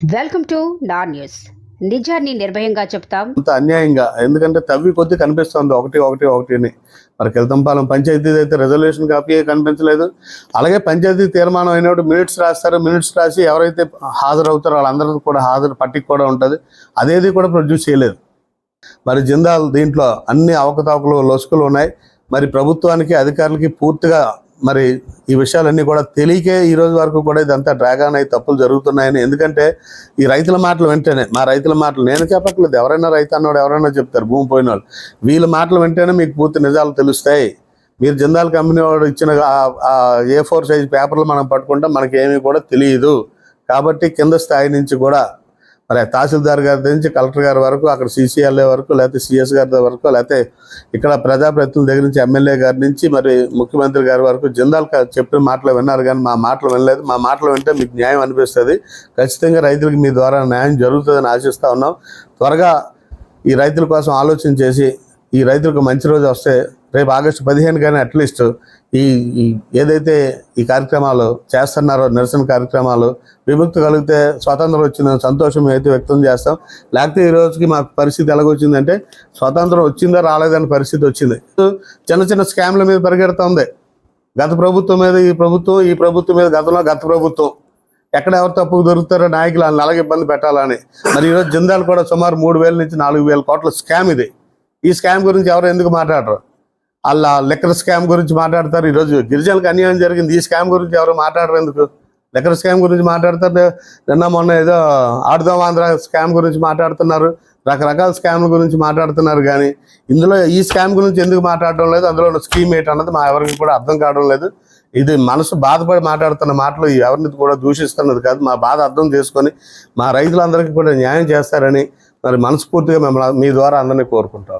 Welcome to నా news నిజాన్ని నిర్భయంగా చెప్తాం. అంత అన్యాయంగా. ఎందుకంటే తవ్వి కొద్ది కనిపిస్తుంది. ఒకటి ఒకటి ఒకటిని మరి కిల్తంపాలెం పంచాయతీ అయితే రిజర్వేషన్ కాపీ కనిపించలేదు. అలాగే పంచాయతీ తీర్మానం అయినప్పుడు మినిట్స్ రాస్తారు. మినిట్స్ రాసి ఎవరైతే హాజరవుతారో వాళ్ళందరూ కూడా హాజరు పట్టిక కూడా ఉంటుంది. అదేది కూడా ప్రొడ్యూస్ చేయలేదు. మరి జిందాల్ దీంట్లో అన్ని అవకతవకలు లొసుకులు ఉన్నాయి. మరి ప్రభుత్వానికి అధికారులకి పూర్తిగా మరి ఈ విషయాలన్నీ కూడా తెలియకే ఈ రోజు వరకు కూడా ఇదంతా డ్రాగాన్ అయి తప్పులు జరుగుతున్నాయని. ఎందుకంటే ఈ రైతుల మాటలు వెంటనే మా రైతుల మాటలు నేను చెప్పట్లేదు. ఎవరైనా రైతు అన్నోడు ఎవరైనా చెప్తారు భూమి పోయిన వాళ్ళు. వీళ్ళ మాటలు వెంటనే మీకు పూర్తి నిజాలు తెలుస్తాయి. మీరు జిందాల్ కంపెనీ వాడు ఇచ్చిన ఏ ఫోర్ సైజ్ పేపర్లు మనం పట్టుకుంటాం మనకి ఏమీ కూడా తెలియదు. కాబట్టి కింద స్థాయి నుంచి కూడా మరి తహసీల్దార్ గారి నుంచి కలెక్టర్ గారి వరకు అక్కడ సీసీఎల్ఏ వరకు లేకపోతే సిఎస్ గారి వరకు లేకపోతే ఇక్కడ ప్రజాప్రతినిధుల దగ్గర నుంచి ఎమ్మెల్యే గారి నుంచి మరి ముఖ్యమంత్రి గారి వరకు జిందాల్ చెప్పిన మాటలు విన్నారు కానీ మా మాటలు వినలేదు. మా మాటలు వింటే మీకు న్యాయం అనిపిస్తుంది. ఖచ్చితంగా రైతులకు మీ ద్వారా న్యాయం జరుగుతుందని ఆశిస్తూ ఉన్నాం. త్వరగా ఈ రైతుల కోసం ఆలోచన చేసి ఈ రైతులకు మంచి రోజు వస్తే రేపు ఆగస్టు పదిహేను కానీ అట్లీస్ట్ ఈ ఏదైతే ఈ కార్యక్రమాలు చేస్తున్నారో నిరసన కార్యక్రమాలు విముక్తి కలిగితే స్వాతంత్రం వచ్చిందని సంతోషం అయితే వ్యక్తం చేస్తాం. లేకపోతే ఈ రోజుకి మాకు పరిస్థితి ఎలాగొచ్చిందంటే స్వాతంత్రం వచ్చిందా రాలేదని పరిస్థితి వచ్చింది. చిన్న చిన్న స్కామ్ల మీద పరిగెడుతుంది. గత ప్రభుత్వం మీద ఈ ప్రభుత్వం ఈ ప్రభుత్వం మీద గతంలో గత ప్రభుత్వం. ఎక్కడ ఎవరు తప్పుకు దొరుకుతారో నాయకులు వాళ్ళని అలాగే ఇబ్బంది పెట్టాలని. మరి ఈరోజు జిందాలు కూడా సుమారు మూడు వేల నుంచి నాలుగు వేల కోట్ల స్కామ్ ఇది. ఈ స్కామ్ గురించి ఎవరు ఎందుకు మాట్లాడరు? వాళ్ళ లెక్కర్ స్కామ్ గురించి మాట్లాడతారు. ఈరోజు గిరిజనులకు అన్యాయం జరిగింది. ఈ స్కామ్ గురించి ఎవరు మాట్లాడరు ఎందుకు? లెక్కర్ స్కామ్ గురించి మాట్లాడతారు. నిన్న మొన్న ఏదో ఆడుదాం ఆంధ్ర స్కామ్ గురించి మాట్లాడుతున్నారు. రకరకాల స్కామ్ల గురించి మాట్లాడుతున్నారు కానీ ఇందులో ఈ స్కామ్ గురించి ఎందుకు మాట్లాడడం లేదు? అందులో ఉన్న స్కీమ్ ఏంటన్నది మా ఎవరికి కూడా అర్థం కావడం లేదు. ఇది మనసు బాధపడి మాట్లాడుతున్న మాటలు ఎవరిని కూడా దూషిస్తున్నది కాదు. మా బాధ అర్థం చేసుకొని మా రైతులందరికీ కూడా న్యాయం చేస్తారని మరి మనస్ఫూర్తిగా మిమ్మల్ని మీ ద్వారా అందరినీ కోరుకుంటా